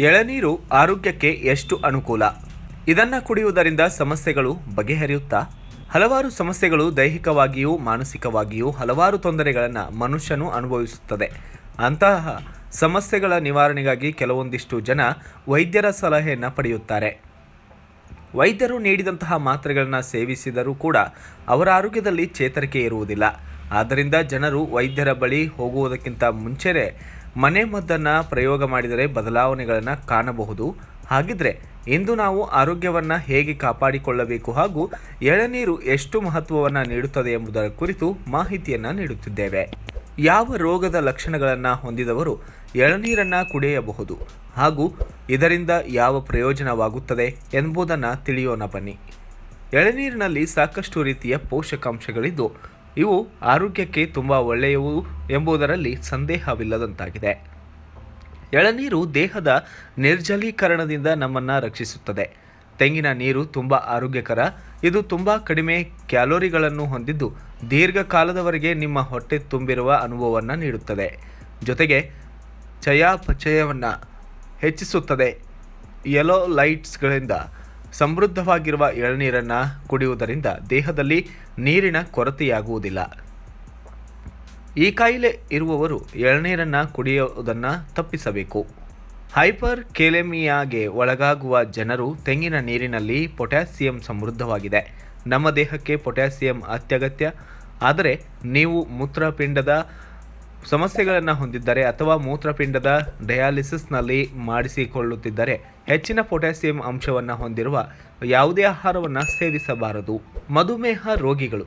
ಎಳನೀರು ಆರೋಗ್ಯಕ್ಕೆ ಎಷ್ಟು ಅನುಕೂಲ? ಇದನ್ನು ಕುಡಿಯುವುದರಿಂದ ಸಮಸ್ಯೆಗಳು ಬಗೆಹರಿಯುತ್ತಾ? ಹಲವಾರು ಸಮಸ್ಯೆಗಳು ದೈಹಿಕವಾಗಿಯೂ ಮಾನಸಿಕವಾಗಿಯೂ ಹಲವಾರು ತೊಂದರೆಗಳನ್ನು ಮನುಷ್ಯನು ಅನುಭವಿಸುತ್ತದೆ. ಅಂತಹ ಸಮಸ್ಯೆಗಳ ನಿವಾರಣೆಗಾಗಿ ಕೆಲವೊಂದಿಷ್ಟು ಜನ ವೈದ್ಯರ ಸಲಹೆಯನ್ನು ಪಡೆಯುತ್ತಾರೆ. ವೈದ್ಯರು ನೀಡಿದಂತಹ ಮಾತ್ರೆಗಳನ್ನು ಸೇವಿಸಿದರೂ ಕೂಡ ಅವರ ಆರೋಗ್ಯದಲ್ಲಿ ಚೇತರಿಕೆ ಇರುವುದಿಲ್ಲ. ಆದ್ದರಿಂದ ಜನರು ವೈದ್ಯರ ಬಳಿ ಹೋಗುವುದಕ್ಕಿಂತ ಮುಂಚೆನೇ ಮನೆ ಮದ್ದನ್ನು ಪ್ರಯೋಗ ಮಾಡಿದರೆ ಬದಲಾವಣೆಗಳನ್ನು ಕಾಣಬಹುದು. ಹಾಗಿದ್ರೆ ಇಂದು ನಾವು ಆರೋಗ್ಯವನ್ನು ಹೇಗೆ ಕಾಪಾಡಿಕೊಳ್ಳಬೇಕು ಹಾಗೂ ಎಳನೀರು ಎಷ್ಟು ಮಹತ್ವವನ್ನು ನೀಡುತ್ತದೆ ಎಂಬುದರ ಕುರಿತು ಮಾಹಿತಿಯನ್ನು ನೀಡುತ್ತಿದ್ದೇವೆ. ಯಾವ ರೋಗದ ಲಕ್ಷಣಗಳನ್ನು ಹೊಂದಿದವರು ಎಳನೀರನ್ನು ಕುಡಿಯಬಹುದು ಹಾಗೂ ಇದರಿಂದ ಯಾವ ಪ್ರಯೋಜನವಾಗುತ್ತದೆ ಎಂಬುದನ್ನು ತಿಳಿಯೋಣ ಬನ್ನಿ. ಎಳನೀರಿನಲ್ಲಿ ಸಾಕಷ್ಟು ರೀತಿಯ ಪೋಷಕಾಂಶಗಳಿದ್ದು ಇವು ಆರೋಗ್ಯಕ್ಕೆ ತುಂಬ ಒಳ್ಳೆಯವು ಎಂಬುದರಲ್ಲಿ ಸಂದೇಹವಿಲ್ಲದಂತಾಗಿದೆ. ಎಳನೀರು ದೇಹದ ನಿರ್ಜಲೀಕರಣದಿಂದ ನಮ್ಮನ್ನು ರಕ್ಷಿಸುತ್ತದೆ. ತೆಂಗಿನ ನೀರು ತುಂಬ ಆರೋಗ್ಯಕರ. ಇದು ತುಂಬ ಕಡಿಮೆ ಕ್ಯಾಲೋರಿಗಳನ್ನು ಹೊಂದಿದ್ದು ದೀರ್ಘಕಾಲದವರೆಗೆ ನಿಮ್ಮ ಹೊಟ್ಟೆ ತುಂಬಿರುವ ಅನುಭವವನ್ನು ನೀಡುತ್ತದೆ. ಜೊತೆಗೆ ಚಯಾಪಚಯವನ್ನು ಹೆಚ್ಚಿಸುತ್ತದೆ. ಯೆಲೋ ಲೈಟ್ಸ್ಗಳಿಂದ ಸಮೃದ್ಧವಾಗಿರುವ ಎಳನೀರನ್ನು ಕುಡಿಯುವುದರಿಂದ ದೇಹದಲ್ಲಿ ನೀರಿನ ಕೊರತೆಯಾಗುವುದಿಲ್ಲ. ಈ ಕಾಯಿಲೆ ಇರುವವರು ಎಳನೀರನ್ನು ಕುಡಿಯುವುದನ್ನು ತಪ್ಪಿಸಬೇಕು. ಹೈಪರ್ ಕೆಲೆಮಿಯಾಗೆ ಒಳಗಾಗುವ ಜನರು ತೆಂಗಿನ ನೀರಿನಲ್ಲಿ ಪೊಟ್ಯಾಸಿಯಂ ಸಮೃದ್ಧವಾಗಿದೆ. ನಮ್ಮ ದೇಹಕ್ಕೆ ಪೊಟ್ಯಾಸಿಯಂ ಅತ್ಯಗತ್ಯ. ಆದರೆ ನೀವು ಮೂತ್ರಪಿಂಡದ ಸಮಸ್ಯೆಗಳನ್ನು ಹೊಂದಿದ್ದರೆ ಅಥವಾ ಮೂತ್ರಪಿಂಡದ ಡಯಾಲಿಸಿಸ್ನಲ್ಲಿ ಮಾಡಿಸಿಕೊಳ್ಳುತ್ತಿದ್ದರೆ ಹೆಚ್ಚಿನ ಪೊಟ್ಯಾಸಿಯಂ ಅಂಶವನ್ನು ಹೊಂದಿರುವ ಯಾವುದೇ ಆಹಾರವನ್ನು ಸೇವಿಸಬಾರದು. ಮಧುಮೇಹ ರೋಗಿಗಳು.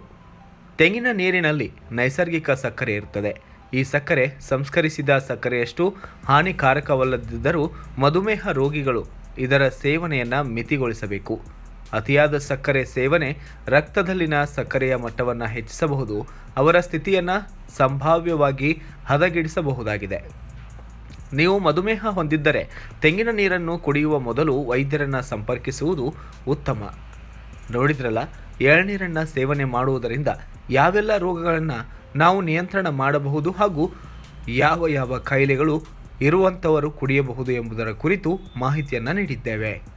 ತೆಂಗಿನ ನೀರಿನಲ್ಲಿ ನೈಸರ್ಗಿಕ ಸಕ್ಕರೆ ಇರುತ್ತದೆ. ಈ ಸಕ್ಕರೆ ಸಂಸ್ಕರಿಸಿದ ಸಕ್ಕರೆಯಷ್ಟು ಹಾನಿಕಾರಕವಲ್ಲದಿದ್ದರೂ ಮಧುಮೇಹ ರೋಗಿಗಳು ಇದರ ಸೇವನೆಯನ್ನು ಮಿತಿಗೊಳಿಸಬೇಕು. ಅತಿಯಾದ ಸಕ್ಕರೆ ಸೇವನೆ ರಕ್ತದಲ್ಲಿನ ಸಕ್ಕರೆಯ ಮಟ್ಟವನ್ನು ಹೆಚ್ಚಿಸಬಹುದು. ಅವರ ಸ್ಥಿತಿಯನ್ನು ಸಂಭಾವ್ಯವಾಗಿ ಹದಗೆಡಿಸಬಹುದಾಗಿದೆ. ನೀವು ಮಧುಮೇಹ ಹೊಂದಿದ್ದರೆ ತೆಂಗಿನ ನೀರನ್ನು ಕುಡಿಯುವ ಮೊದಲು ವೈದ್ಯರನ್ನು ಸಂಪರ್ಕಿಸುವುದು ಉತ್ತಮ. ನೋಡಿದ್ರಲ್ಲ, ಎಳನೀರನ್ನು ಸೇವನೆ ಮಾಡುವುದರಿಂದ ಯಾವೆಲ್ಲ ರೋಗಗಳನ್ನು ನಾವು ನಿಯಂತ್ರಣ ಮಾಡಬಹುದು ಹಾಗೂ ಯಾವ ಯಾವ ಕಾಯಿಲೆಗಳು ಇರುವಂಥವರು ಕುಡಿಯಬಹುದು ಎಂಬುದರ ಕುರಿತು ಮಾಹಿತಿಯನ್ನು ನೀಡಿದ್ದೇವೆ.